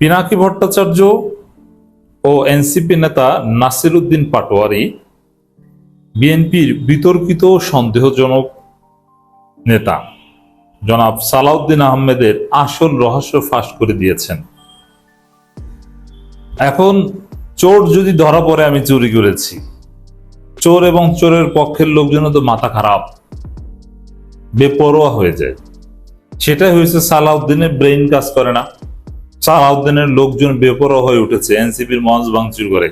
পিনাকি ভট্টাচার্য ও NCP নেতা নাসির উদ্দিন পাটোয়ারি, বিএনপির বিতর্কিত সন্দেহজনক নেতা জনাব সালাউদ্দিন আহমেদের আসল রহস্য ফাঁস করে দিয়েছেন। এখন চোর যদি ধরা পড়ে, আমি চুরি করেছি। চোর এবং চোরের পক্ষের লোকজন তো মাথা খারাপ, বেপরোয়া হয়ে যায়। সেটাই হয়েছে সালাউদ্দিনের ব্রেইন কাজ করে না। সালাউদ্দিনের লোকজন বেপরোয়া হয়ে উঠেছে এনসিপির মঞ্চ ভাঙচুর করে।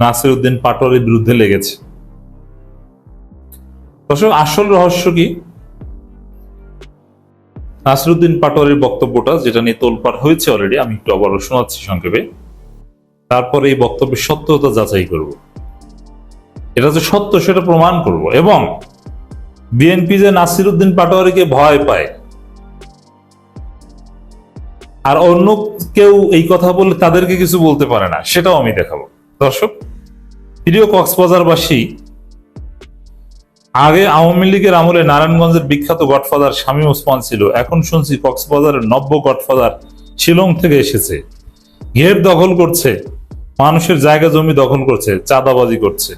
নাসির উদ্দিন পাটোয়ারির বিরুদ্ধে লেগেছে। দর্শক, আসল রহস্য কি? নাসিরুদ্দিন পাটোয়ারির বক্তব্যটা যেটা নিয়ে তোলপাড় হয়েছে অলরেডি আমি একটু আবারও শোনাচ্ছি সংক্ষেপে। তারপরে এই বক্তব্যের সত্যতা যাচাই করব। এটা যে সত্য, সেটা প্রমাণ করব। এবং বিএনপি যে নাসিরুদ্দিন পাটোয়ারিকে ভয় পায় আর অন্য কেউ এই কথা বললে তাদেরকে কিছু বলতে পারে না, সেটাও আমি দেখাবো। দর্শক প্রিয় কক্সবাজারবাসী, আগে আওয়ামী লীগের আমলে নারায়ণগঞ্জের বিখ্যাত গডফাদার শামীম ওসমান ছিল, এখন শুনছি কক্সবাজারের নব্য গডফাদার শিলং থেকে এসেছে। ঘের দখল করছে, মানুষের জায়গা জমি দখল করছে, চাঁদাবাজি করছে।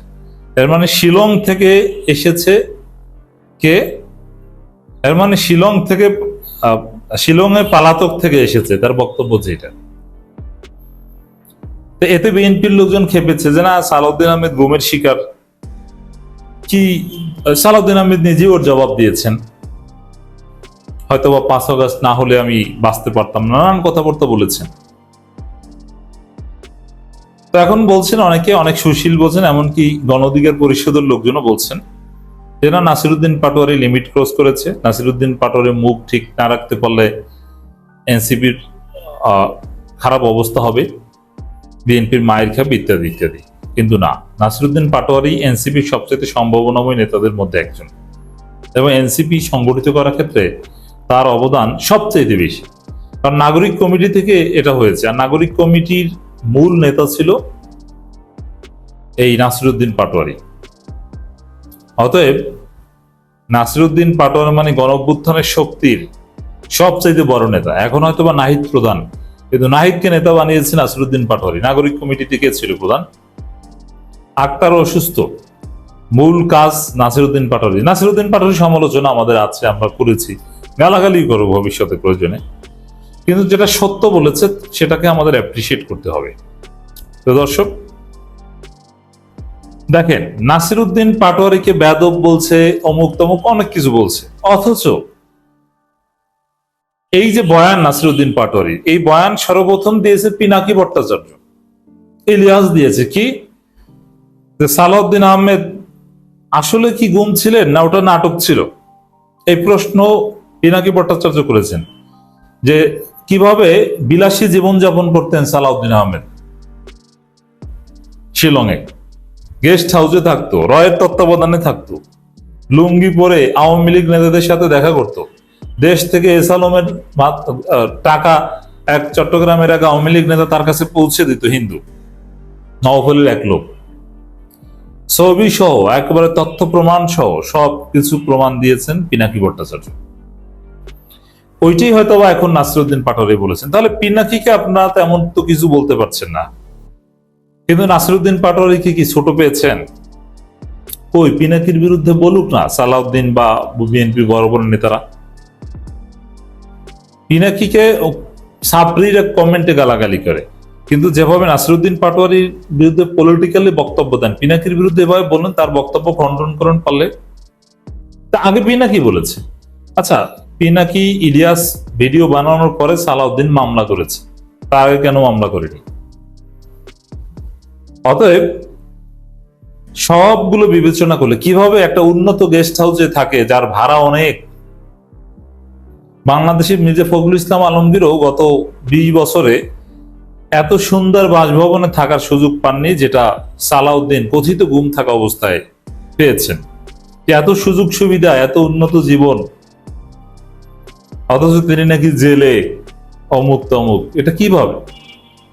এর মানে শিলং থেকে এসেছে কে? এর মানে শিলং থেকে শিলংয়ে পালাতক থেকে এসেছে, তার বক্তব্য যেটা। এতে বিএনপির লোকজন খেপেছে যে, না, সালাউদ্দিন আহমেদ গুমের শিকার। কি, সালাউদ্দিন আহমেদ নিজেই ওর জবাব দিয়েছেন। হয়তো বা পাঁচ আগস্ট না হলে আমি বাঁচতে পারতাম নানান কথাবার্তা বলেছেন। তো এখন বলছেন, অনেকে অনেক সুশীল বলছেন এমনকি গণ অধিকার পরিষদের লোকজনও বলছেন। যে না নাসিরুদ্দিন পাটোয়ারি লিমিট ক্রস করেছে। নাসিরুদ্দিন পাটোয়ারি মুখ ঠিক না রাখতে পারলে এনসিপির খারাপ অবস্থা হবে, বিএনপির মায়ের খাবে ইত্যাদি ইত্যাদি। কিন্তু না, নাসিরুদ্দিন পাটোয়ারি এনসিপির সবচেয়ে সম্ভাবনাময় নেতাদের মধ্যে একজন। এবং এনসিপি সংগঠিত করার ক্ষেত্রে তার অবদান সবচেয়ে বেশি। কারণ নাগরিক কমিটি থেকে এটা হয়েছে। আর নাগরিক কমিটির মূল নেতা ছিল এই নাসিরুদ্দিন পাটোয়ারি। অতএব নাসিরুদ্দিন পাটোয়ারি মানে গণঅভ্যুত্থানের শক্তির সবচাইতে বড় নেতা। এখন হয়তো বা নাহিদ প্রধান, কিন্তু নাহিদকে নেতা বানিয়েছে নাসিরুদ্দিন পাটোয়ারি নাগরিক কমিটি থেকে ছিল প্রধান? আক্তার অসুস্থ, মূল কাজ নাসিরুদ্দিন পাটোয়ারি নাসিরুদ্দিন পাটোয়ারি সমালোচনা আমাদের আছে, আমরা করেছি। গালাগালি করব ভবিষ্যতে প্রয়োজনে। কিন্তু যেটা সত্য বলেছে, সেটাকে আমাদের অ্যাপ্রিসিয়েট করতে হবে। তো দর্শক দেখেন, নাসিরুদ্দিন পাটোয়ারিকে বেদব বলছে, অমুক তমুক অনেক কিছু বলছে। অথচ এই যে বয়ান নাসিরুদ্দিন পাটোয়ারি, এই বয়ান সর্বপ্রথম দিয়েছে পিনাকি ভট্টাচার্য। ইলিয়াস দিয়েছে কি? সালাউদ্দিন আহমেদ আসলে কি গুম ছিলেন না ওটা নাটক ছিল? এই প্রশ্ন পিনাকি ভট্টাচার্য করেছেন। যে কীভাবে বিলাসী জীবনযাপন করতেন সালাউদ্দিন আহমেদ শিলংয়ে। গেস্ট হাউসে থাকতো, রয়ের তত্ত্বাবধানে থাকতো। লুঙ্গি পরে আওয়ামী লীগ নেতাদের সাথে দেখা করত। দেশ থেকে এসালমের টাকা এক চট্টগ্রামের এক আওয়ামী লীগ নেতা তার কাছে পৌঁছে দিত হিন্দু। নওফলের এক লোক। ছবি সহ, একেবারে তথ্য প্রমাণ সহ, সব কিছু প্রমাণ দিয়েছেন পিনাকি ভট্টাচার্য। ওইটাই হয়তো বা এখন নাসিরুদ্দিন পাটোয়ারি বলেছেন। তাহলে পিনাকিকে আপনারা তেমন তো কিছু বলতে পারছেন না। কিন্তু নাসিরুদ্দিন পাটোয়ারি কি ছোট পেয়েছেন? ওই পিনাকির বিরুদ্ধে বলুক না, সালাউদ্দিন বা বিএনপি বড় বড় নেতারা। পিনাকিকে সাবরির কমেন্টে গালাগালি করে। কিন্তু যেভাবে নাসিরুদ্দিন পাটোয়ারির বিরুদ্ধে পলিটিক্যালি বক্তব্য দেন, পিনাকির বিরুদ্ধে এভাবে বললেন, তার বক্তব্য খণ্ডন করেন পারলে। তা আগে পিনাকি বলেছে। আচ্ছা পিনাকি ইলিয়াস ভিডিও বানানোর পরে সালাউদ্দিন মামলা করেছে। তার আগে কেন মামলা করেনি? অতএব সবগুলো বিবেচনা করলে কীভাবে একটা উন্নত গেস্ট হাউসে থাকে, যার ভাড়া অনেক? বাংলাদেশের মির্জা ফখরুল ইসলাম আলমগীরও গত বিশ বছরে এত সুন্দর বাসভবনে থাকার সুযোগ পাননি যেটা সালাউদ্দিন কথিত গুম থাকা অবস্থায় পেয়েছেন। এত সুযোগ সুবিধা, এত উন্নত জীবন, অথচ তিনি নাকি জেলে, অমুক তমুক, এটা কীভাবে?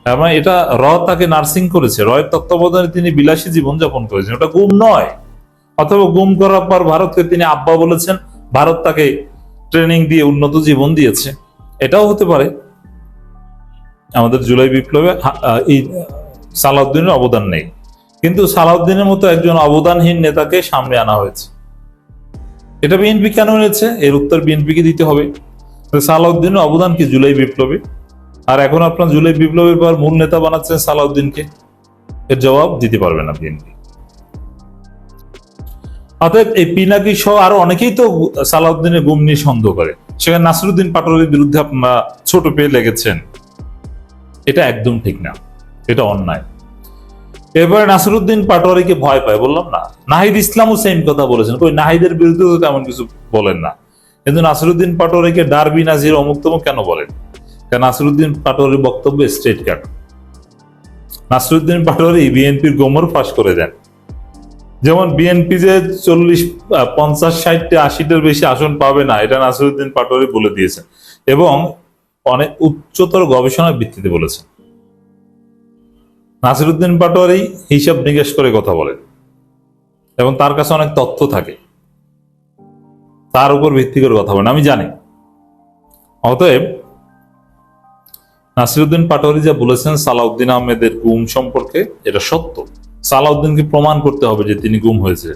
তার মানে এটা র তাকে নার্সিং করেছে। রয়ের তত্ত্বাবধানে তিনি বিলাসী জীবন যাপন করেছেন। ওটা গুম নয়। অথবা গুম করার পর ভারতকে তিনি আব্বা বলেছেন, ভারত তাকে ট্রেনিং দিয়ে উন্নত জীবন দিয়েছে। এটাও হতে পারে। আমাদের জুলাই বিপ্লবে এই সালাউদ্দিনের অবদান নেই। কিন্তু সালাউদ্দিনের মতো একজন অবদানহীন নেতাকে সামনে আনা হয়েছে। এটা বিএনপি কেন এনেছে? এর উত্তর বিএনপিকে দিতে হবে। সালাউদ্দিনের অবদান কি জুলাই বিপ্লবে? আর এখন আপনার জুলাই বিপ্লবের পর মূল নেতা বানাচ্ছেন সালাউদ্দিনকে। এর জবাব দিতে পারবে না বিএনপি। অতএব এই পিনাকি সহ আরও অনেকেই তো সালাউদ্দিনের গুম নিয়ে সন্দেহ করে। সেখানে নাসরুদ্দিন পাটোয়ারির বিরুদ্ধে আপনারা ছোট পেয়ে লেগেছেন। এটা একদম ঠিক না। এটা অন্যায়। এবারে নাসরুদ্দিন পাটোয়ারিকে ভয় পায়, বললাম না। নাহিদ ইসলামও সেম কথা বলেছেন। কই, নাহিদের বিরুদ্ধে তো তেমন কিছু বলেন না। কিন্তু নাসরুদ্দিন পাটোয়ারিকে ডারবি, নাজির অমুক তমুক কেন বলেন? নাসরুদ্দিন পাটোয়ারির বক্তব্য স্ট্রেট কাট নাসরুদ্দিন পাটোয়ারি বিএনপির গোমর ফাঁস করে দেন। যেমন বিএনপি যে চল্লিশ পঞ্চাশ, ষাটটা, আশিটার বেশি আসন পাবে না, এটা নাসরুদ্দিন পাটোয়ারি বলে দিয়েছেন। এবং অনেক উচ্চতর গবেষণার ভিত্তিতে বলেছেন। নাসিরুদ্দিন পাটোয়ারি হিসাব নিকেশ করে কথা বলেন। এবং তার কাছে অনেক তথ্য থাকে। তার উপর ভিত্তি করে কথা বলেন। আমি জানি। অতএব নাসিরুদ্দিন পাটোয়ারি যা বলেছেন, সালাউদ্দিন আহমেদের গুম সম্পর্কে এটা সত্য। সালাউদ্দিনকে প্রমাণ করতে হবে যে তিনি গুম হয়েছে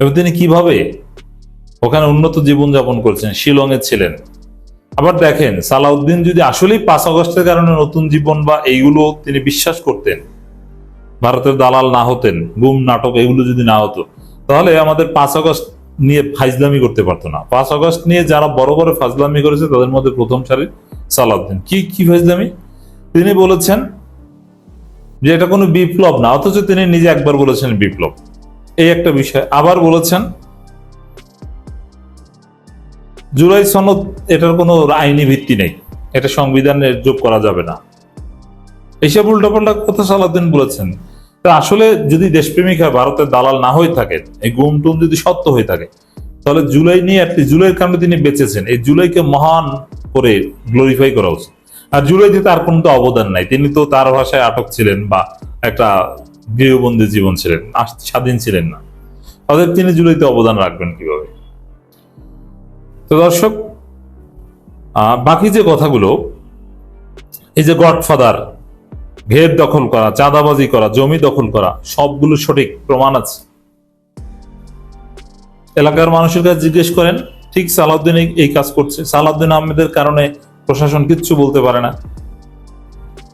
এবং তিনি কীভাবে ওখানে উন্নত জীবনযাপন করেছেন, শিলংয়ে ছিলেন? আবার দেখেন, সালাউদ্দিন যদি আসলেই পাঁচ আগস্টের কারণে নতুন জীবন বা এইগুলো তিনি বিশ্বাস করতেন, ভারতের দালাল না হতেন, গুম নাটক এগুলো যদি না হতো, তাহলে আমাদের পাঁচ আগস্ট নিয়ে ফাইজলামি করতে পারতো না। পাঁচ আগস্ট নিয়ে যারা বড় বড় ফাজলামি করেছে, তাদের মধ্যে প্রথম সারি সালাউদ্দিন কি কি ফাইজলামি তিনি বলেছেন যে এটা কোনো বিপ্লব না, অথচ তিনি নিজে একবার বলেছেন বিপ্লব। এই একটা বিষয়। আবার বলেছেন জুলাই সনদ এটার কোনো আইনি ভিত্তি নেই। এটা সংবিধানে যোগ করা যাবে না। এইসব উল্টাপাল্টা কথা সালাউদ্দিন বলেছেন। আসলে যদি দেশপ্রেমিক হয়, ভারতের দালাল না হয়ে থাকে, এই গুম টুম যদি সত্য হয়ে থাকে, তাহলে জুলাই নিয়ে একটি জুলাইয়ের কারণে তিনি বেঁচেছেন। এই জুলাইকে মহান করে গ্লোরিফাই করা উচিত। আর জুলাইতে তার কোনো তো অবদান নাই। তিনি তো তার ভাষায় আটক ছিলেন বা একটা গৃহবন্দী জীবন ছিলেন স্বাধীন ছিলেন না। অতএব তিনি জুলাইতে অবদান রাখবেন কীভাবে? তো দর্শক বাকি যে কথাগুলো, এই যে গডফাদার, ঘের দখল করা, চাঁদাবাজি করা, জমি দখল করা, সবগুলো সঠিক প্রমাণ আছে। এলাকার মানুষের কাছে জিজ্ঞেস করেন ঠিক সালাউদ্দিন এই- কাজ করছে। সালাউদ্দিন আহমেদের কারণে প্রশাসন কিচ্ছু বলতে পারে না।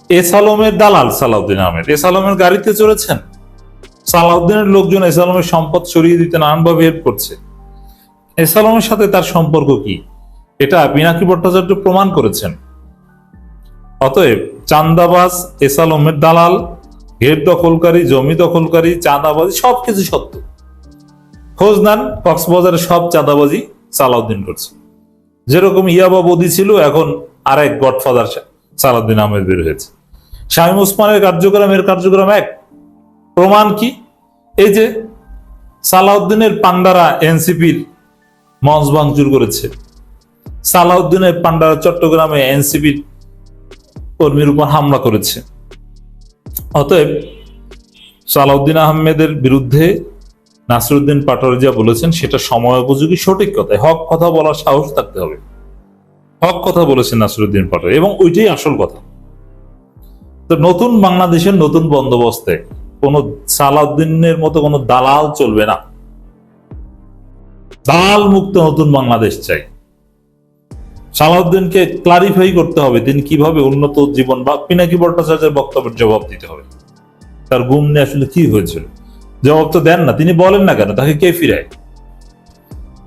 এস আলমের দালাল সালাউদ্দিন আহমেদ। এস আলমের গাড়িতে চড়েছেন। সালাউদ্দিনের লোকজন এস আলমের সম্পদ সরিয়ে দিতে নানানভাবে হেল্প করছে। এস আলমের সাথে তার সম্পর্ক কি? এটা পিনাকি ভট্টাচার্য প্রমাণ করেছেন। অতএব চান্দাবাজ এস আলমের দালাল, ঘের দখলকারী, জমি দখলকারী, চাঁদাবাজি, সবকিছু সত্য। খোঁজ নেন, কক্সবাজারের সব চাঁদাবাজি সালাউদ্দিন করছে। যেরকম ইয়াবা বদি ছিল, এখন আরেক গডফাদার সালাউদ্দিন আহমেদ বের হয়েছে। শামীম ওসমানের কার্যক্রম, এর কার্যক্রম এক। প্রমাণ কি? এই যে সালাউদ্দিনের পান্ডারা এনসিপির মঞ্চ ভাঙচুর করেছে। সালাউদ্দিনের পান্ডারা চট্টগ্রামে এনসিপির কর্মীর উপর হামলা করেছে। অতএব সালাউদ্দিন আহমেদের বিরুদ্ধে নাসরুদ্দিন পাটোয়ারি বলেছেন, সেটা সময় উপযোগী সঠিক কথা হক কথা বলার সাহস থাকতে হবে। হক কথা বলেছেন নাসরুদ্দিন পাটোয়ারি, এবং ওইটাই আসল কথা। তো নতুন বাংলাদেশের নতুন বন্দোবস্তে কোন সালাউদ্দিনের মতো কোনো দালাল চলবে না। দালাল মুক্ত নতুন বাংলাদেশ চাই। সালাউদ্দিনকে ক্লারিফাই করতে হবে তিনি কীভাবে উন্নত জীবন বা পিনাকি ভট্টাচার্যের বক্তব্যের জবাব দিতে হবে। তার গুম নিয়ে আসলে কি হয়েছিল? জবাব তো দেন না, তিনি বলেন না কেন, তাকে কে ফিরায়?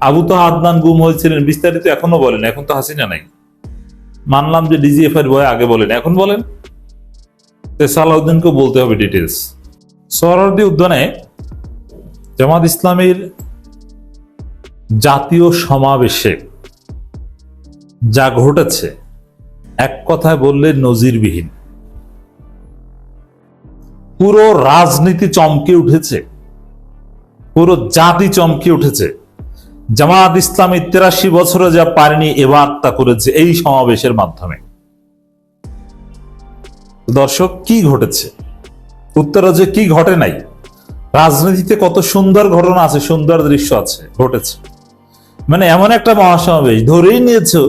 আবু তো আদনান গুম হয়েছিলেন, বিস্তারিত এখনও বলেন, এখন তো হাসিনা নাই। মানলাম যে ডিজিএফ এর ভয়ে আগে বলেন, এখন বলেন? তো সালাউদ্দিনকে বলতে হবে ডিটেলস সরারদি উদ্যানে জামাত ইসলামের জাতীয় সমাবেশে যা ঘটেছে, এক কথায় বললে নজিরবিহীন। পুরো রাজনীতি চমকে উঠেছে। পুরো জাতি চমকে উঠেছে। জামাত ইসলামী তেরাশি বছরে যা পারেনি, এবার তা করেছে এই সমাবেশের মাধ্যমে। দর্শক, কি ঘটেছে? উত্তরা যে কি ঘটে নাই, রাজনীতিতে কত সুন্দর ঘটনা আছে, সুন্দর দৃশ্য আছে, ঘটেছে। মানে এমন একটা মহাসমাবেশ, ধরেই নিয়েছে,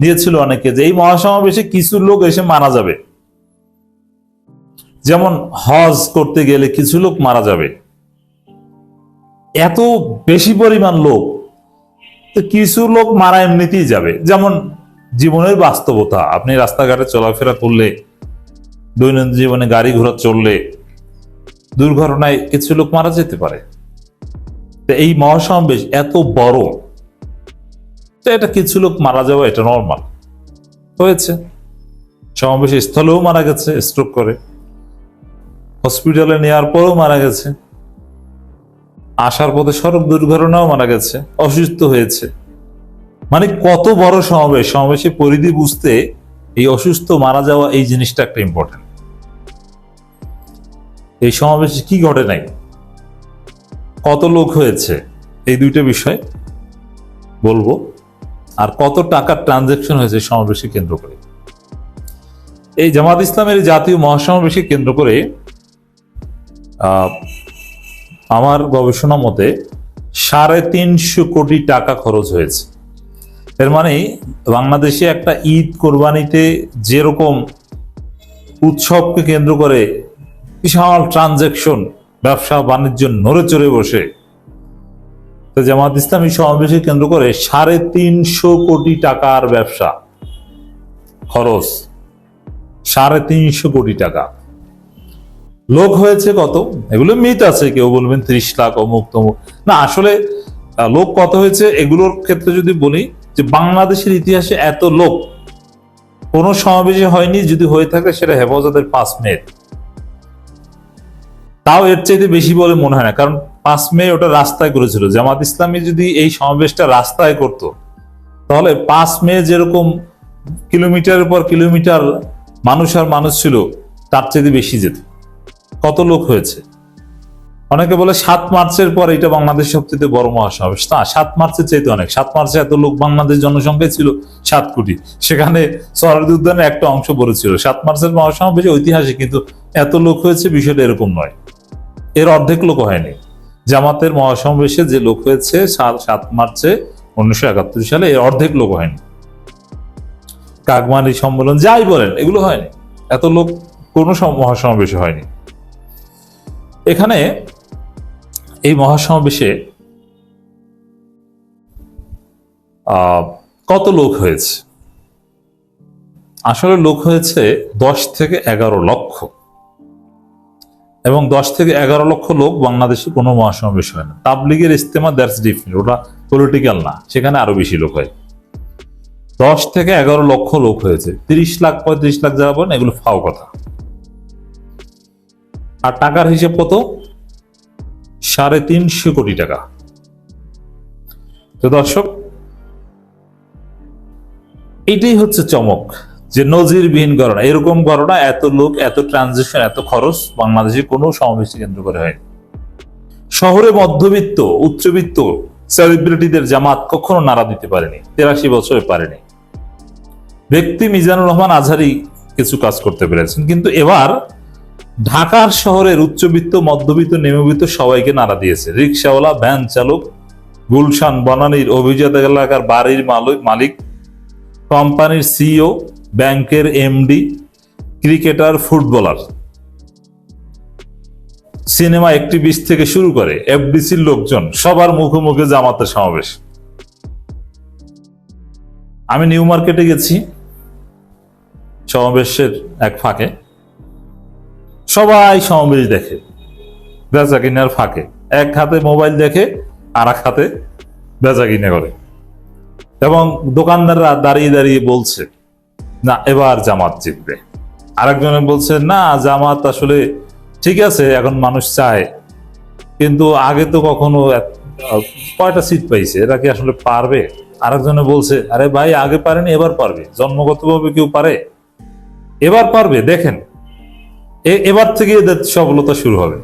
নিয়েছিল অনেকে যে এই মহাসমাবেশে কিছু লোক এসে মারা যাবে। যেমন হজ করতে গেলে কিছু লোক মারা যাবে। এত বেশি পরিমাণ লোক, তো কিছু লোক মারা এমনিতেই যাবে। যেমন জীবনের বাস্তবতা, আপনি রাস্তাঘাটে চলাফেরা করলে, দৈনন্দিন জীবনে গাড়ি ঘোড়া চললে দুর্ঘটনায় কিছু লোক মারা যেতে পারে। তো এই মহাসমাবেশ এত বড়, তো এটা কিছু লোক মারা যাওয়া এটা নর্মাল হয়েছে। সমাবেশ স্থলেও মারা গেছে স্ট্রোক করে। হসপিটালে নেওয়ার পরেও মারা গেছে। আসার পথে সড়ক দুর্ঘটনাও মারা গেছে, অসুস্থ হয়েছে। মানে কত বড় সমাবেশ, সমাবেশে পরিধি বুঝতে এই অসুস্থ মারা যাওয়া এই জিনিসটা একটা ইম্পর্টেন্ট এই সমাবেশে কি ঘটে নাই? কত লোক হয়েছে? এই দুইটা বিষয় বলব। আর কত টাকার ট্রানজেকশন হয়েছে সমাবেশে কেন্দ্র করে? এই জামাত ইসলামের জাতীয় মহাসমাবেশকে কেন্দ্র করে আমার গবেষণা মতে সাড়ে তিনশো কোটি টাকা খরচ হয়েছে। এর মানে বাংলাদেশে একটা ঈদ কোরবানিতে যেরকম উৎসবকে কেন্দ্র করে বিশাল ট্রানজেকশন ব্যবসা বাণিজ্য নড়ে চড়ে বসে, তো জামাত ইসলামী সমাবেশকে কেন্দ্র করে সাড়ে তিনশো কোটি টাকার ব্যবসা খরচ, সাড়ে তিনশো কোটি টাকা। লোক হয়েছে কত? এগুলো মিথ আছে, কেউ বলবেন ত্রিশ লাখ, অমুক তমুক। না, আসলে লোক কত হয়েছে? এগুলোর ক্ষেত্রে যদি বলি যে বাংলাদেশের ইতিহাসে এত লোক, কোন সমাবেশে হয়নি, যদি হয়ে থাকে সেটা হেফাজতের পাঁচ মে। তাও এর চাইতে বেশি বলে মনে হয় না, কারণ পাঁচ মে ওটা রাস্তায় করেছিল। জামাত ইসলামী যদি এই সমাবেশটা রাস্তায় করত, তাহলে পাঁচ মে যেরকম কিলোমিটারের পর কিলোমিটার মানুষ আর মানুষ ছিল, তার চাইতে বেশি যেত। কত লোক হয়েছে? অনেকে বলে সাত মার্চের পর এটা বাংলাদেশ সবচেয়ে বড় মহাসমাবেশ। না, সাত মার্চের চাইতে অনেক। সাত মার্চে এত লোক বাংলাদেশ জনসংখ্যা ছিল সাত কোটি। সেখানে সরারদি উদ্যানের একটা অংশ পড়েছিল সাত মার্চের মহাসমাবেশ ঐতিহাসিক, কিন্তু এত লোক হয়েছে বিষয়টা এরকম নয়। এর অর্ধেক লোক হয়নি। জামাতের মহাসমাবেশে যে লোক হয়েছে সাত মার্চে উনিশশো একাত্তর সালে, এর অর্ধেক লোক হয়নি। কাকমানি সম্মেলন, যাই বলেন, এগুলো হয়নি। এত লোক কোনো সম- মহাসমাবেশে হয়নি। এখানে এই মহাসমাবেশে কত লোক হয়েছে? আসলে লোক হয়েছে দশ থেকে এগারো লক্ষ। এবং দশ থেকে এগারো লক্ষ লোক বাংলাদেশে কোনো মহাসমাবেশ হয় না। তাবলিগের ইস্তেমা, দ্যাটস ডিফারেন্ট। ওটা পলিটিক্যাল না, সেখানে আরও বেশি লোক হয়। দশ থেকে এগারো লক্ষ লোক হয়েছে। তিরিশ লাখ, পঁয়ত্রিশ লাখ যারা বলেন, এগুলো ফাও কথা। আর টাকার হিসেব কত? সাড়ে তিনশো কোটি টাকা। তো দর্শক, এটাই হচ্ছে চমক যে নজিরবিহীন ঘটনা এরকম ঘটনা এত লোক, এত ট্রানজেকশন এত খরচ বাংলাদেশে কোনো সমাবেশ কেন্দ্র করে হয়নি। শহরে মধ্যবিত্ত, উচ্চবিত্ত সেলিব্রিটিদের জামাত কখনো নাড়া দিতে পারেনি, তেরাশি বছরে পারেনি। ব্যক্তি মিজানুর রহমান আজহারি কিছু কাজ করতে পেরেছেন। কিন্তু এবার ঢাকার শহরের উচ্চবিত্ত, মধ্যবিত্ত, নিম্নবিত্ত সবাইকে নাড়া দিয়েছে। রিক্সাওয়ালা, ভ্যান চালক, গুলশান বনানীর অভিজাত এলাকার বাড়ির মালিক, কোম্পানির সিইও, ব্যাংকের MD, cricketer, footballer. Cinema activist থেকে শুরু করে এফডিসির লোকজন, সবার মুখে মুখে জামাতের সমাবেশ। আমি নিউ মার্কেটে গেছি। সমাবেশের এক ফাঁকে। সবাই সমাবেশ দেখে। বেচা কিনার ফাঁকে। এক হাতে মোবাইল দেখে আর এক হাতে বেচা কিনে করে। এবং দোকানদাররা দাঁড়িয়ে দাঁড়িয়ে বলছে, না, এবার জামাত জিতবে। আরেকজনে বলছে, না, জামাত আসলে ঠিক আছে, এখন মানুষ চায়। কিন্তু আগে তো কখনো কয়টা সিট পাইছে? এরা কি আসলে পারবে? আরেকজনে বলছে, আরে ভাই, আগে পারেনি, এবার পারবে। জন্মগতভাবে কেউ পারে? এবার পারবে, দেখেন। এবার থেকে এদের সফলতা শুরু হবে।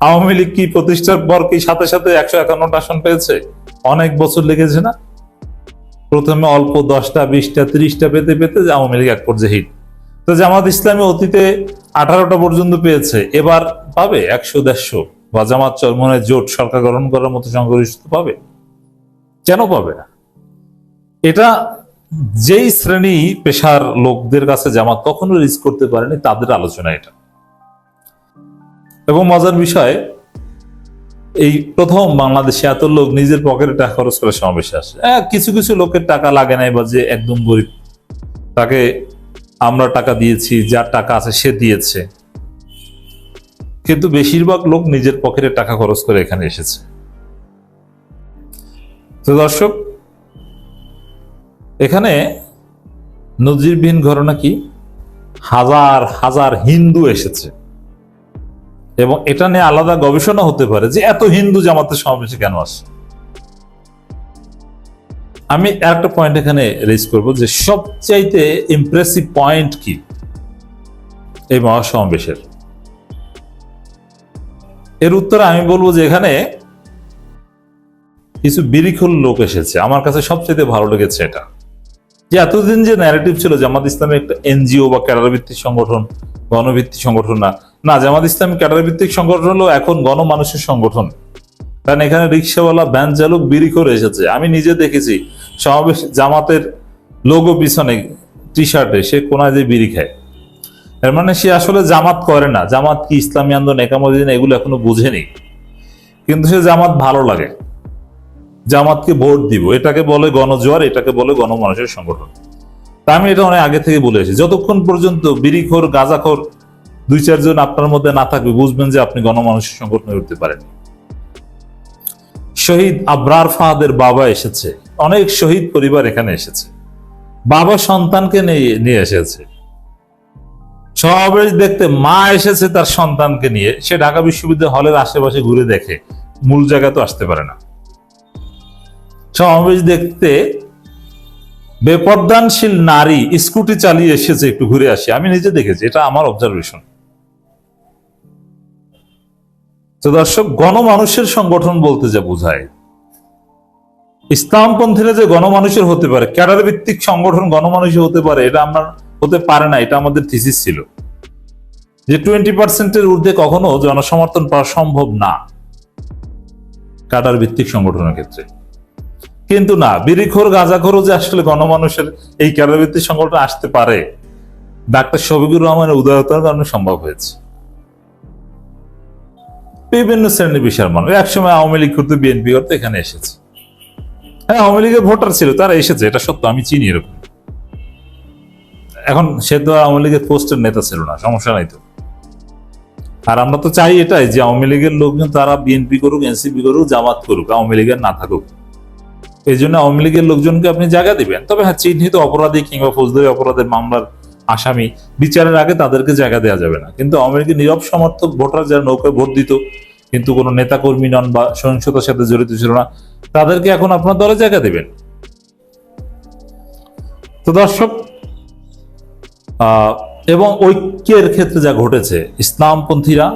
আওয়ামী লীগ কি প্রতিষ্ঠার পর কি সাথে সাথে একশো একান্নটা আসন পেয়েছে? অনেক বছর লেগেছে না? প্রথমে অল্প দশটা, বিশটা, ত্রিশটা পেতে পেতে আওয়ামী লীগ এক পর্যায়ে হিট। তো জামাত ইসলামী অতীতে আঠারোটা পর্যন্ত পেয়েছে, এবার পাবে একশো, দেড়শো। বা জামাত চরমনের জোট সরকার গঠন করার মতো সংগঠিত পাবে। কেন পাবে না? এটা যেই শ্রেণি পেশার লোকদের কাছে জামাত কখনো রিস্ক করতে পারেনি, তাদের আলোচনা এটা। এবং মজার বিষয় এই প্রথম বাংলাদেশে এত লোক নিজের পকেটে টাকা খরচ করে সমাবেশে আসে। হ্যাঁ, কিছু কিছু লোকের টাকা লাগে নাই বা যে একদম গরিব তাকে আমরা টাকা দিয়েছি যার টাকা আছে সে দিয়েছে। কিন্তু বেশিরভাগ লোক নিজের পকেটে টাকা খরচ করে এখানে এসেছে। তো দর্শক এখানে নজিরবিহীন ঘটনা কি? হাজার হাজার হিন্দু এসেছে। এবং এটা নিয়ে আলাদা গবেষণা হতে পারে যে এত হিন্দু জামাতের সমাবেশে কেন আসে। আমি একটা পয়েন্ট এখানে রেজ করব যে সবচাইতে ইমপ্রেসিভ পয়েন্ট কি এই মহাসমাবেশের। এর উত্তরে আমি বলব যে এখানে কিছু বিরিখুল লোক এসেছে। আমার কাছে সবচেয়ে ভালো লেগেছে এটা। যে এতদিন যে ন্যারেটিভ ছিল জামাত ইসলামের একটা এনজিও বা ক্যাডার ভিত্তিক সংগঠন, গণভিত্তিক সংগঠন না না, জামাত ইসলামী ক্যাডার ভিত্তিক সংগঠন হলো এখন গণমানুষের সংগঠন। কারণ এখানে রিক্সাওয়ালা, ভ্যান চালক বিড়ি করে এসেছে। আমি নিজে দেখেছি, সমাবেশ জামাতের লোগো পিছনে টি শার্টে সে কোনায় যে বিড়ি খায়। এর মানে সে আসলে জামাত করে না। জামাত কি ইসলামী আন্দোলন একামদিন এগুলো এখনও বুঝেনি। কিন্তু সে জামাত ভালো লাগে। জামাতকে ভোট দিব। এটাকে বলে গণজোয়ার, এটাকে বলে গণমানুষের সংগঠন। তা আমি এটা অনেক আগে থেকে বলে এসেছি। যতক্ষণ পর্যন্ত বিড়িখোর, গাঁজাখোর দুই চারজন আপনার মধ্যে না থাকবে, বুঝবেন যে আপনি গণমানুষের সংগঠন উঠতে পারেন। শহীদ আবরার ফাহাদের বাবা এসেছে। অনেক শহীদ পরিবার এখানে এসেছে। বাবা সন্তানকে নিয়ে এসেছে। সমাবেশ দেখতে মা এসেছে তার সন্তানকে নিয়ে। সে ঢাকা বিশ্ববিদ্যালয় হলের আশেপাশে ঘুরে দেখে। মূল জায়গা তো আসতে পারে না। সমাবেশ দেখতে বেপরদানশীল নারী স্কুটি চালিয়ে এসেছে একটু ঘুরে আসি। আমি নিজে দেখেছি, এটা আমার অবজারভেশন তো দর্শক, গণমানুষের সংগঠন বলতে যা বোঝায়। ইসলামপন্থীরা যে গণমানুষের হতে পারে ক্যাডার ভিত্তিক সংগঠন গণমানুষের হতে পারে, এটা আমরা হতে পারে না, এটা আমাদের থিসিস ছিল। যে টোয়েন্টি পার্সেন্টের ঊর্ধ্বে কখনো জনসমর্থন পাওয়া সম্ভব না কাটার ভিত্তিক সংগঠনের ক্ষেত্রে। কিন্তু না, বিড়িখোর, গাঁজাখোরও যে আসলে গণমানুষের এই ক্যাডার ভিত্তিক সংগঠন আসতে পারে, ডাক্তার শফিকুর রহমানের উদারতার কারণে সম্ভব হয়েছে। বিভিন্ন শ্রেণি বিশাল মানুষ। একসময় আওয়ামী লীগ করতে, বিএনপি করতে, এখানে এসেছে। হ্যাঁ আওয়ামী লীগের ভোটার ছিল, তারা এসেছে, এটা সত্য, আমি চিনি এরকম। এখন সে তো আওয়ামী লীগের পোস্টের নেতা ছিল না, সমস্যা নাই তো। আর আমরা তো চাই এটাই যে আওয়ামী লীগের লোকজন তারা বিএনপি করুক, এনসিপি করুক, জামাত করুক, আওয়ামী লীগের না থাকুক। এই জন্য আওয়ামী লীগের লোকজনকে আপনি জায়গা দিবেন। তবে হ্যাঁ চিহ্নিত অপরাধী কিংবা ফৌজদারি অপরাধের মামলার আসামি বিচারের আগে তাদেরকে জায়গা দেওয়া যাবে না। কিন্তু আওয়ামী লীগের নীরব সমর্থক ভোটার যারা নৌকায় ভোট দিত কিন্তু কোনো নেতাকর্মী নন বা সহিংসতার সাথে জড়িত ছিল না, তাদেরকে এখন আপনার দলে জায়গা দেবেন। তো দর্শক এবং ঐক্যের ক্ষেত্রে যা ঘটেছে, ইসলামপন্থীরা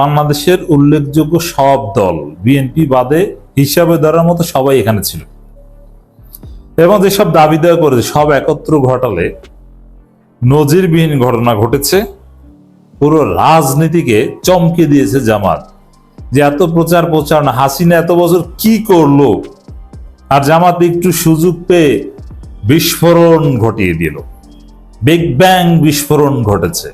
বাংলাদেশের উল্লেখযোগ্য সব দল, বিএনপি বাদে হিসাবে ধরার মতো সবাই এখানে ছিল। এবং যেসব দাবি দেওয়া করেছে, সব একত্র ঘটালে নজিরবিহীন ঘটনা ঘটেছে। পুরো রাজনীতিকে চমকে দিয়েছে জামাত। যে এত প্রচার প্রচার প্রচারণা, হাসিনা এত বছর কি করল? আর জামাতে একটু সুযোগ পেয়ে বিস্ফোরণ ঘটিয়ে দিল। বিগ ব্যাং বিস্ফোরণ ঘটেছে।